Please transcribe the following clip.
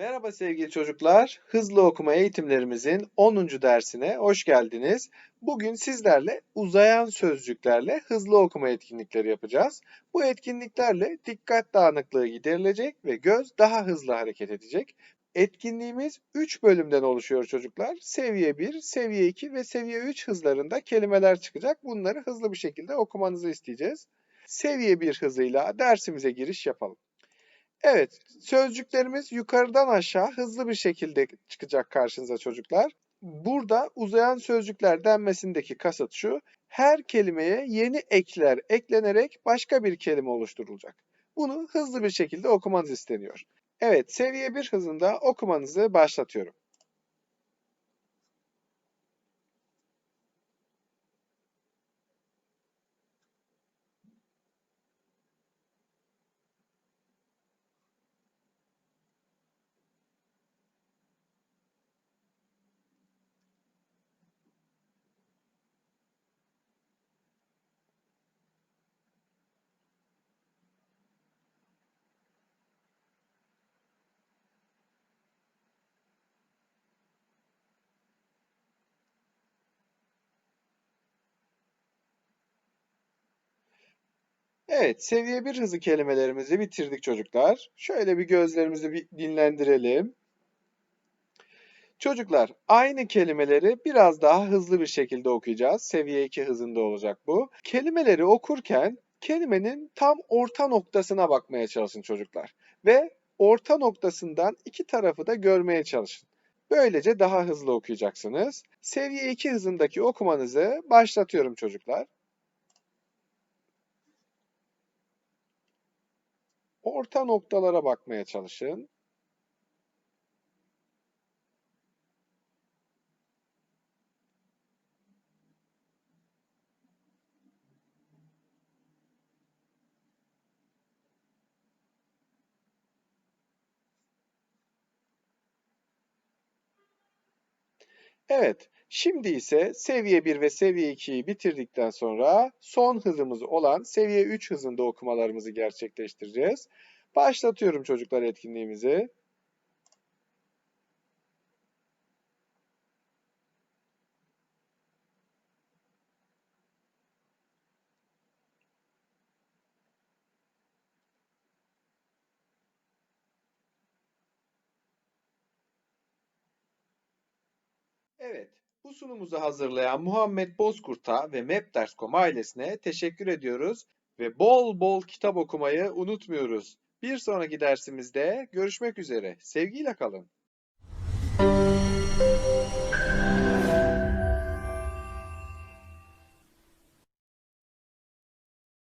Merhaba sevgili çocuklar. Hızlı okuma eğitimlerimizin 10. dersine hoş geldiniz. Bugün sizlerle uzayan sözcüklerle hızlı okuma etkinlikleri yapacağız. Bu etkinliklerle dikkat dağınıklığı giderilecek ve göz daha hızlı hareket edecek. Etkinliğimiz 3 bölümden oluşuyor çocuklar. Seviye 1, seviye 2 ve seviye 3 hızlarında kelimeler çıkacak. Bunları hızlı bir şekilde okumanızı isteyeceğiz. Seviye 1 hızıyla dersimize giriş yapalım. Evet, sözcüklerimiz yukarıdan aşağı hızlı bir şekilde çıkacak karşınıza çocuklar. Burada uzayan sözcükler denmesindeki kasıt şu, her kelimeye yeni ekler eklenerek başka bir kelime oluşturulacak. Bunu hızlı bir şekilde okumanız isteniyor. Evet, seviye 1 hızında okumanızı başlatıyorum. Evet, seviye 1 hızı kelimelerimizi bitirdik çocuklar. Şöyle bir gözlerimizi bir dinlendirelim. Çocuklar, aynı kelimeleri biraz daha hızlı bir şekilde okuyacağız. Seviye 2 hızında olacak bu. Kelimeleri okurken kelimenin tam orta noktasına bakmaya çalışın çocuklar. Ve orta noktasından iki tarafı da görmeye çalışın. Böylece daha hızlı okuyacaksınız. Seviye 2 hızındaki okumanızı başlatıyorum çocuklar. Orta noktalara bakmaya çalışın. Evet, şimdi ise seviye 1 ve seviye 2'yi bitirdikten sonra son hızımız olan seviye 3 hızında okumalarımızı gerçekleştireceğiz. Başlatıyorum çocuklar etkinliğimizi. Evet, bu sunumuzu hazırlayan Muhammed Bozkurt'a ve Mapders.com ailesine teşekkür ediyoruz ve bol bol kitap okumayı unutmuyoruz. Bir sonraki dersimizde görüşmek üzere. Sevgiyle kalın.